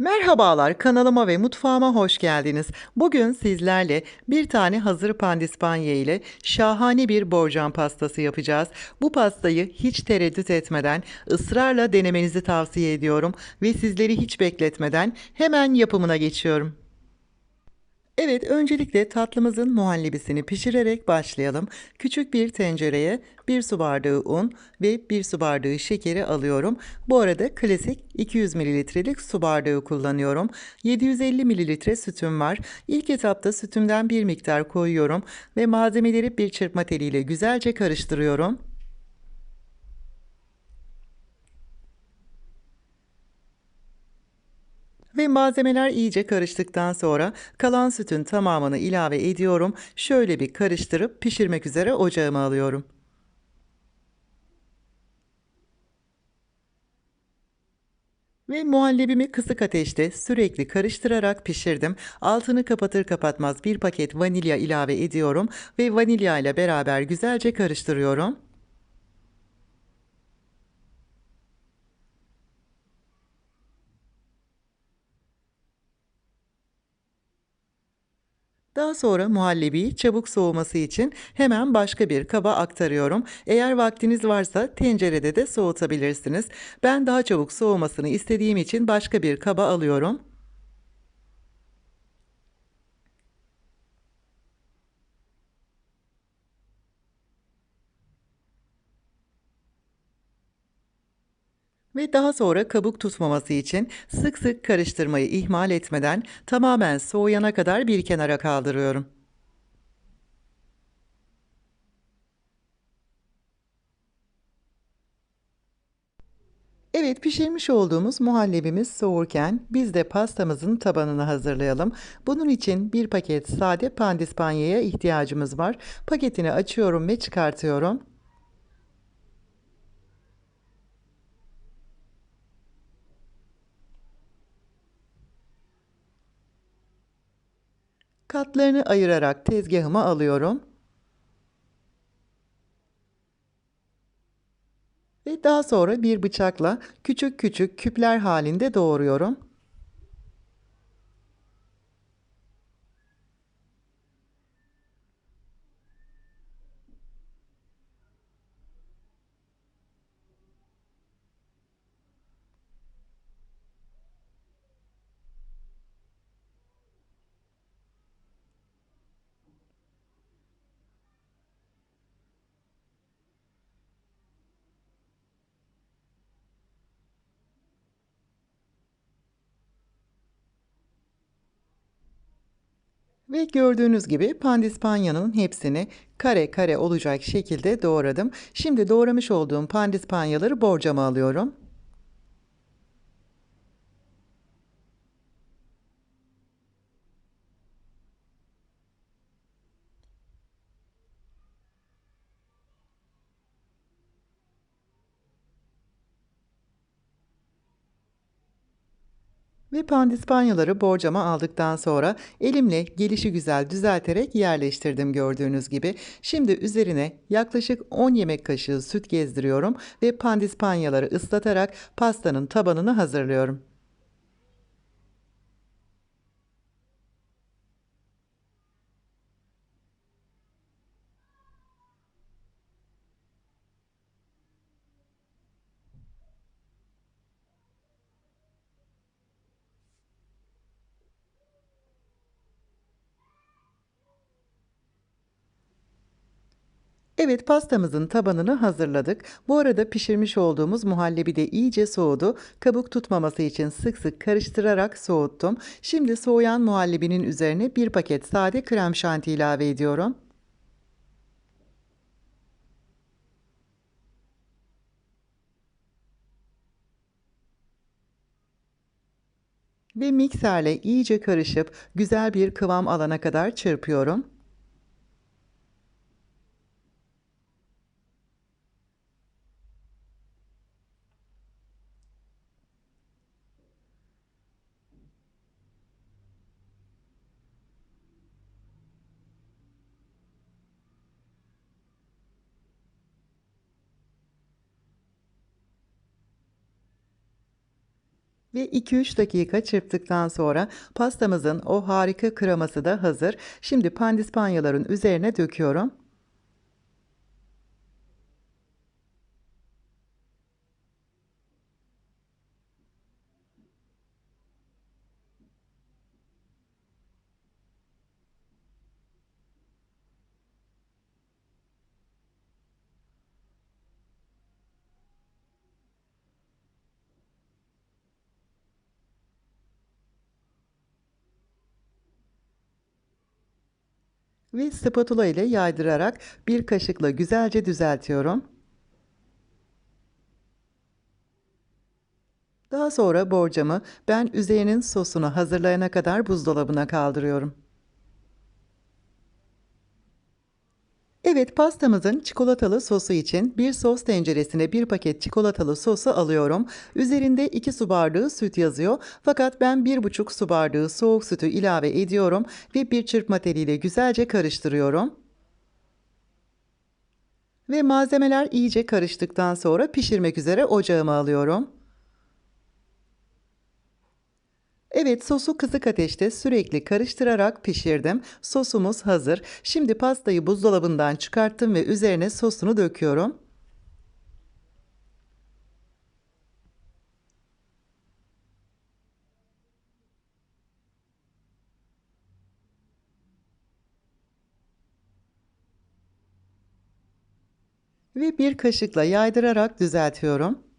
Merhabalar, kanalıma ve mutfağıma hoş geldiniz. Bugün sizlerle bir tane hazır pandispanya ile şahane bir borcam pastası yapacağız. Bu pastayı hiç tereddüt etmeden ısrarla denemenizi tavsiye ediyorum ve sizleri hiç bekletmeden hemen yapımına geçiyorum. Evet, öncelikle tatlımızın muhallebisini pişirerek başlayalım. Küçük bir tencereye 1 su bardağı un ve 1 su bardağı şekeri alıyorum. Bu arada klasik 200 mililitrelik su bardağı kullanıyorum. 750 mililitre sütüm var. İlk etapta sütümden bir miktar koyuyorum ve malzemeleri bir çırpma teliyle güzelce karıştırıyorum. Ve malzemeler iyice karıştıktan sonra kalan sütün tamamını ilave ediyorum. Şöyle bir karıştırıp pişirmek üzere ocağıma alıyorum. Ve muhallebimi kısık ateşte sürekli karıştırarak pişirdim. Altını kapatır kapatmaz bir paket vanilya ilave ediyorum ve vanilya ile beraber güzelce karıştırıyorum. Daha sonra muhallebiyi çabuk soğuması için hemen başka bir kaba aktarıyorum. Eğer vaktiniz varsa tencerede de soğutabilirsiniz. Ben daha çabuk soğumasını istediğim için başka bir kaba alıyorum. Ve daha sonra kabuk tutmaması için sık sık karıştırmayı ihmal etmeden tamamen soğuyana kadar bir kenara kaldırıyorum. Evet pişirmiş olduğumuz muhallebimiz soğurken biz de pastamızın tabanını hazırlayalım. Bunun için bir paket sade pandispanyaya ihtiyacımız var. Paketini açıyorum ve çıkartıyorum. Katlarını ayırarak tezgahıma alıyorum. Ve daha sonra bir bıçakla küçük küçük küpler halinde doğruyorum. Ve gördüğünüz gibi pandispanyanın hepsini kare kare olacak şekilde doğradım. Şimdi doğramış olduğum pandispanyaları borcama alıyorum. Ve pandispanyaları borcama aldıktan sonra elimle gelişi güzel düzelterek yerleştirdim gördüğünüz gibi. Şimdi üzerine yaklaşık 10 yemek kaşığı süt gezdiriyorum ve pandispanyaları ıslatarak pastanın tabanını hazırlıyorum. Evet pastamızın tabanını hazırladık. Bu arada pişirmiş olduğumuz muhallebi de iyice soğudu. Kabuk tutmaması için sık sık karıştırarak soğuttum. Şimdi soğuyan muhallebinin üzerine bir paket sade krem şanti ilave ediyorum. Ve mikserle iyice karışıp güzel bir kıvam alana kadar çırpıyorum. Ve 2-3 dakika çırptıktan sonra pastamızın o harika kreması da hazır. Şimdi pandispanyaların üzerine döküyorum. Ve spatula ile yaydırarak bir kaşıkla güzelce düzeltiyorum. Daha sonra borcamı ben üzerinin sosunu hazırlayana kadar buzdolabına kaldırıyorum. Evet pastamızın çikolatalı sosu için bir sos tenceresine bir paket çikolatalı sosu alıyorum. Üzerinde 2 su bardağı süt yazıyor. Fakat ben 1,5 su bardağı soğuk sütü ilave ediyorum ve bir çırpma teliyle güzelce karıştırıyorum. Ve malzemeler iyice karıştıktan sonra pişirmek üzere ocağıma alıyorum. Evet sosu kısık ateşte sürekli karıştırarak pişirdim. Sosumuz hazır. Şimdi pastayı buzdolabından çıkarttım ve üzerine sosunu döküyorum. Ve bir kaşıkla yaydırarak düzeltiyorum.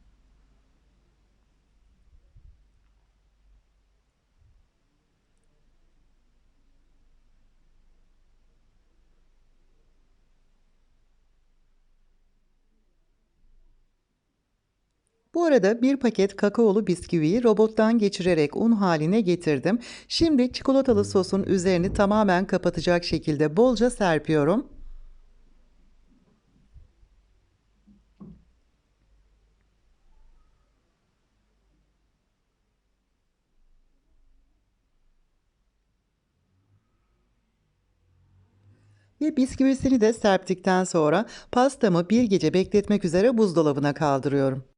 Bu arada bir paket kakaolu bisküviyi robottan geçirerek un haline getirdim. Şimdi çikolatalı sosun üzerini tamamen kapatacak şekilde bolca serpiyorum. Ve bisküvisini de serptikten sonra pastamı bir gece bekletmek üzere buzdolabına kaldırıyorum.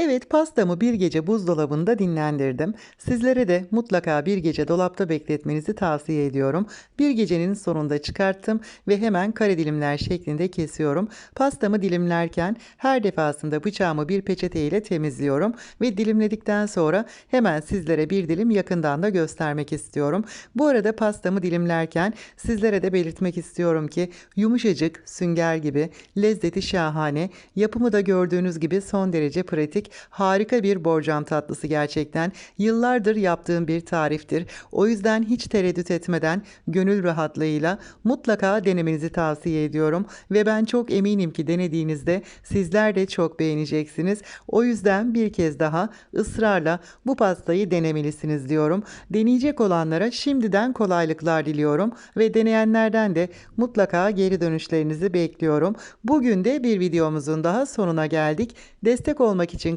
Evet, pastamı bir gece buzdolabında dinlendirdim. Sizlere de mutlaka bir gece dolapta bekletmenizi tavsiye ediyorum. Bir gecenin sonunda çıkarttım ve hemen kare dilimler şeklinde kesiyorum. Pastamı dilimlerken her defasında bıçağımı bir peçete ile temizliyorum ve dilimledikten sonra hemen sizlere bir dilim yakından da göstermek istiyorum. Bu arada pastamı dilimlerken sizlere de belirtmek istiyorum ki yumuşacık, sünger gibi, lezzeti şahane, yapımı da gördüğünüz gibi son derece pratik harika bir borcam tatlısı gerçekten. Yıllardır yaptığım bir tariftir. O yüzden hiç tereddüt etmeden gönül rahatlığıyla mutlaka denemenizi tavsiye ediyorum ve ben çok eminim ki denediğinizde sizler de çok beğeneceksiniz. O yüzden bir kez daha ısrarla bu pastayı denemelisiniz diyorum. Deneyecek olanlara şimdiden kolaylıklar diliyorum ve deneyenlerden de mutlaka geri dönüşlerinizi bekliyorum. Bugün de bir videomuzun daha sonuna geldik. Destek olmak için